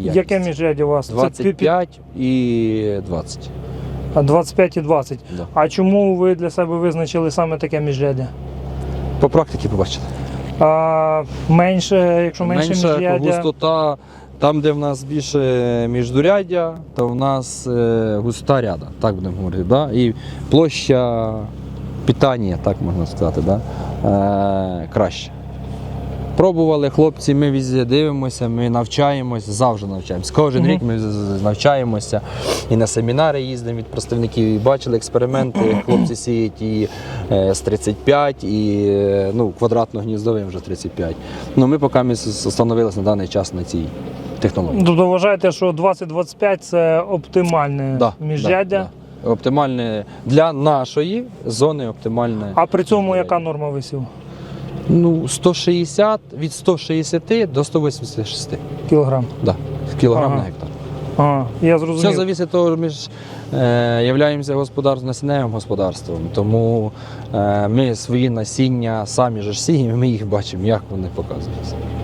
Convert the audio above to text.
Яке міжряддя у вас? Це пі- пі- 25 і 20. 25 і 20. Да. А чому ви для себе визначили саме таке міжряддя? По практиці побачите. А, менше, якщо менше, міжряддя. густота, там, де в нас більше міждуряддя, то в нас е, густота ряда, так будемо говорити. Да? І площа питання, так можна сказати, да? е, краще. Пробували хлопці, ми везде дивимося, ми навчаємося, завжди навчаємося. Кожен рік ми навчаємося і на семінари їздимо від представників, і бачили експерименти. Хлопці сіють і е, з 35, і е, ну, квадратно-гніздовим вже 35. Ну, ми поки ми встановилися на даний час на цій технології. Тобто вважаєте, що 20-25 це оптимальне Да, міжряддя. да, да. Оптимальне для нашої зони оптимальне. А при цьому яка норма висів? Ну, 160, від 160 до 186 Кілограм. да, кілограм Ага. на гектар. Ага, я Все зрозумів. залежить від того, ми ж е, являємося господарством, насінневим господарством, тому е, ми свої насіння самі ж сіємо, ми їх бачимо, як вони показуються.